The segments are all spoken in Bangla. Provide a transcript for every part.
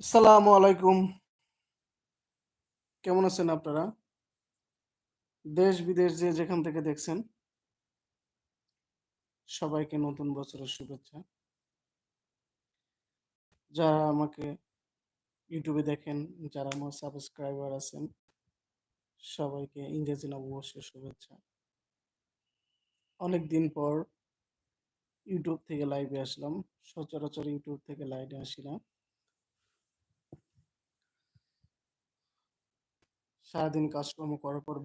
আসসালামু আলাইকুম। কেমন আছেন আপনারা? দেশ বিদেশ যে যেখান থেকে দেখছেন, সবাইকে নতুন বছরের শুভেচ্ছা। যারা আমাকে ইউটিউবে দেখেন, যারা আমার সাবস্ক্রাইবার আছেন, সবাইকে ইংরেজি নববর্ষের শুভেচ্ছা। অনেক দিন পর ইউটিউব থেকে লাইভে আসলাম। সচরাচর ইউটিউব থেকে লাইভে আসি না। সারাদিন কাজকর্ম করার পর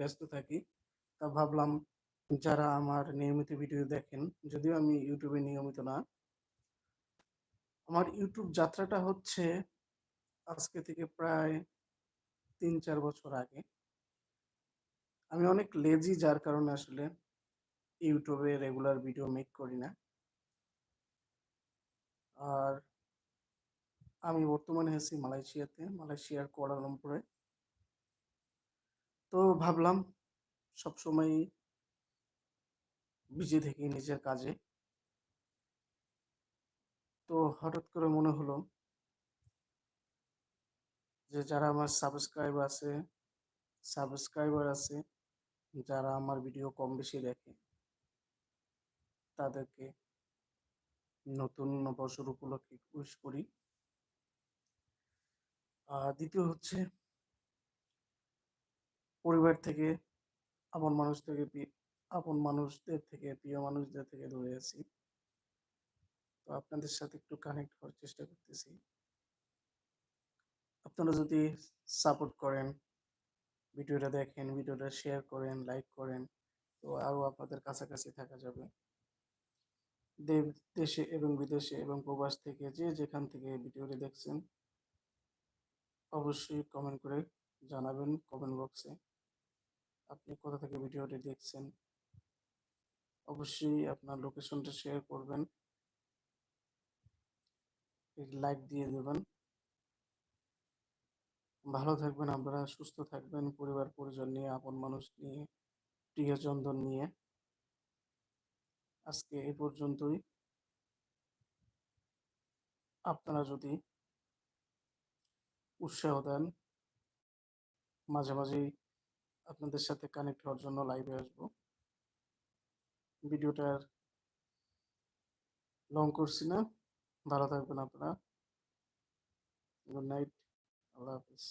ব্যস্ত থাকি। তা ভাবলাম যারা আমার নিয়মিত ভিডিও দেখেন, যদিও আমি ইউটিউবে নিয়মিত না। আমার ইউটিউব যাত্রাটা হচ্ছে আজকে থেকে প্রায় তিন চার বছর আগে। আমি অনেক লেজি যার কারণে আসলে ইউটিউবে রেগুলার ভিডিও মেক করি না। আর আমি বর্তমানে আছি মালয়েশিয়াতে, মালয়েশিয়ার কুয়ালালামপুরে। তো ভাবলাম সবসময় বিজি থেকে নিজের কাজে। তো হঠাৎ করে মনে হলো যে যারা আমার সাবস্ক্রাইবার আছে সাবস্ক্রাইবার আছে, যারা আমার ভিডিও কম বেশি দেখে, তাদেরকে নতুন বছর উপলক্ষে উইশ করি। আর দ্বিতীয় হচ্ছে পরিবার থেকে, আপন মানুষ থেকে আপন মানুষদের থেকে, প্রিয় মানুষদের থেকে দূরে আছি। তো আপনাদের সাথে একটু কানেক্ট হওয়ার চেষ্টা করতেছি। আপনারা যদি সাপোর্ট করেন, ভিডিওটা দেখেন, ভিডিওটা শেয়ার করেন লাইক করেন, তো আরও আপনাদের কাছাকাছি থাকা যাবে। দেশে এবং বিদেশে এবং প্রবাস থেকে যে যেখান থেকে ভিডিওটি দেখছেন, অবশ্যই কমেন্ট করে জানাবেন কমেন্ট বক্সে আপনি কোথা থেকে ভিডিওটি দেখছেন, অবশ্যই আপনার লোকেশনটা শেয়ার করবেন। লাইক দিয়ে দেবেন। ভালো থাকবেন আপনারা, সুস্থ থাকবেন, পরিবার, পরিজন নিয়ে, আপন মানুষ নিয়ে, প্রিয়জনদের নিয়ে। আজকে এই পর্যন্তই। আপনারা যদি উৎসাহ দেন, মাঝে মাঝেই আপনাদের সাথে কানেক্ট হওয়ার জন্য লাইভে আসব। ভিডিওটার লং করছি না। ভালো থাকবেন আপনারা। গুড নাইট আল্লাহ হাফিজ।